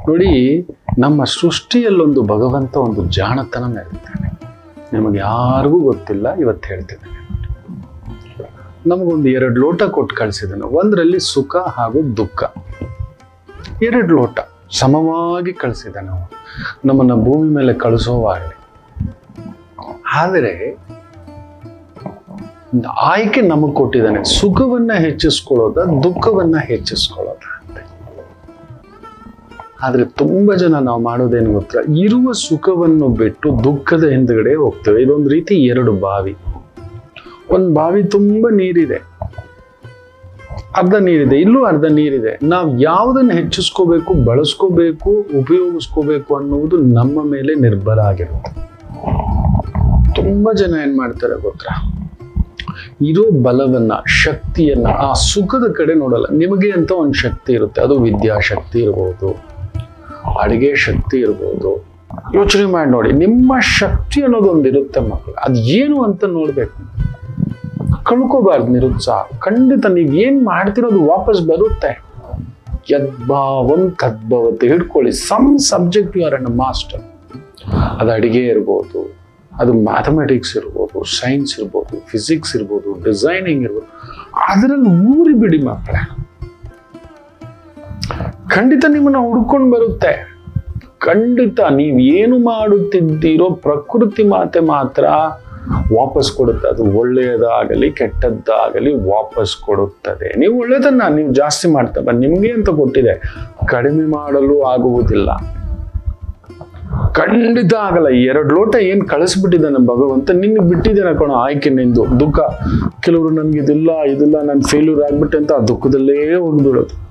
ನೋಡಿ, ನಮ್ಮ ಸೃಷ್ಟಿಯಲ್ಲೊಂದು ಭಗವಂತ, ಒಂದು ಜಾಣತನ ನೆರತಾನೆ ನಿಮಗೆ ಯಾರಿಗೂ ಗೊತ್ತಿಲ್ಲ, ಇವತ್ತು ಹೇಳ್ತಿದ್ದಾನೆ ನಮಗೊಂದು ಎರಡು ಲೋಟ ಕೊಟ್ಟು ಕಳಿಸಿದ್ದಾನೆ. ಒಂದರಲ್ಲಿ ಸುಖ ಹಾಗೂ ದುಃಖ. ಎರಡು ಲೋಟ. ಸಮವಾಗಿ ಕಳಿಸಿದ್ದಾನೆ ಅವನು. ನಮ್ಮನ್ನ ಭೂಮಿ ಮೇಲೆ ಕಳಿಸೋವಾಗಲಿ ಆದರೆ, ಆಯ್ಕೆ ನಮಗೆ ಕೊಟ್ಟಿದ್ದಾನೆ. ಸುಖವನ್ನ ಹೆಚ್ಚಿಸ್ಕೊಳ್ಳೋದ, ದುಃಖವನ್ನ ಹೆಚ್ಚಿಸ್ಕೊಳ್ಳೋದ. ಆದ್ರೆ ತುಂಬಾ ಜನ ನಾವು ಮಾಡೋದೇನು ಗೊತ್ತಾ? ಇರುವ ಸುಖವನ್ನು ಬಿಟ್ಟು ದುಃಖದ ಹಿಂದ್ಗಡೆ ಹೋಗ್ತೇವೆ. ಇದೊಂದು ರೀತಿ ಎರಡು ಬಾವಿ. ಒಂದು ಬಾವಿ ತುಂಬಾ ನೀರಿದೆ. ಅರ್ಧ ನೀರಿದೆ. ಇಲ್ಲೂ ಅರ್ಧ ನೀರಿದೆ. ನಾವು ಯಾವುದನ್ನು ಹೆಚ್ಚಿಸ್ಕೋಬೇಕು, ಬಳಸ್ಕೋಬೇಕು, ಉಪಯೋಗಿಸ್ಕೋಬೇಕು ಅನ್ನುವುದು ನಮ್ಮ ಮೇಲೆ ನಿರ್ಭರ ಆಗಿರುತ್ತೆ. ತುಂಬಾ ಜನ ಏನು ಮಾಡ್ತಾರೆ ಗೊತ್ತಾ? ಇರೋ ಬಲವನ್ನ, ಶಕ್ತಿಯನ್ನ ಆ ಸುಖದ ಕಡೆ ನೋಡಲ್ಲ. ನಿಮಗೆ ಅಂತ ಒಂದು ಶಕ್ತಿ ಇರುತ್ತೆ. ಅದು ವಿದ್ಯಾಶಕ್ತಿ ಇರ್ಬೋದು. ಅಡಿಗೆ ಶಕ್ತಿ ಇರ್ಬೋದು. ಯೋಚನೆ ಮಾಡಿ ನೋಡಿ, ನಿಮ್ಮ ಶಕ್ತಿ ಅನ್ನೋದೊಂದು ಇರುತ್ತೆ ಮಕ್ಕಳು. ಅದು ಏನು ಅಂತ ನೋಡ್ಬೇಕು. ಕಳ್ಕೋಬಾರ್ದು ನಿರುತ್ಸಾಹ. ಖಂಡಿತ ನೀವು ಏನ್ ಮಾಡ್ತಿರೋದು ವಾಪಸ್ ಬರುತ್ತೆ. ಯದ್ಭಾವಂ ತದ್ಭವತೆ ಹಿಡ್ಕೊಳ್ಳಿ. Some subject you are and master ಅದು ಅಡುಗೆ ಇರ್ಬೋದು, ಅದು ಮ್ಯಾಥಮೆಟಿಕ್ಸ್ ಇರ್ಬೋದು ಸೈನ್ಸ್ ಇರ್ಬೋದು ಫಿಸಿಕ್ಸ್ ಇರ್ಬೋದು ಡಿಸೈನಿಂಗ್ ಇರ್ಬೋದು. ಅದರಲ್ಲಿ ಊರಿ ಬಿಡಿ ಮಕ್ಕಳೇ. ಖಂಡಿತ ನಿಮ್ಮನ್ನ ಹುಡ್ಕೊಂಡು ಬರುತ್ತೆ. ಖಂಡಿತ ನೀವು ಏನು ಮಾಡುತ್ತಿದ್ದೀರೋ ಪ್ರಕೃತಿ ಮಾತೆ ಮಾತ್ರ ವಾಪಸ್ ಕೊಡುತ್ತೆ. ಅದು ಒಳ್ಳೆಯದಾಗಲಿ ಕೆಟ್ಟದ್ದಾಗಲಿ ವಾಪಸ್ ಕೊಡುತ್ತದೆ. ನೀವು ಒಳ್ಳೆಯದನ್ನ ನೀವು ಜಾಸ್ತಿ ಮಾಡ್ತಾ ಬನ್ನಿ. ನಿಮಗೆ ಅಂತ ಕೊಟ್ಟಿದೆ? ಕಡಿಮೆ ಮಾಡಲು ಆಗುವುದಿಲ್ಲ. ಖಂಡಿತ ಆಗಲ್ಲ. ಎರಡು ಲೋಟ ಏನ್ ಕಳಿಸ್ಬಿಟ್ಟಿದ್ದಾನೆ ಭಗವಂತ? ನಿನ್ಗೆ ಬಿಟ್ಟಿದ್ದಾನೆ ಕಣೋ ಆಯ್ಕೆ ನಿಂದು. ದುಃಖ. ಕೆಲವರು ನನ್ಗೆ ಇದಿಲ್ಲ ಇದಿಲ್ಲ, ನಾನು ಫೇಲ್ಯೂರ್ ಆಗ್ಬಿಟ್ಟೆ ಅಂತ ಆ ದುಃಖದಲ್ಲೇ ಹೋಗ್ಬಿಡೋದು.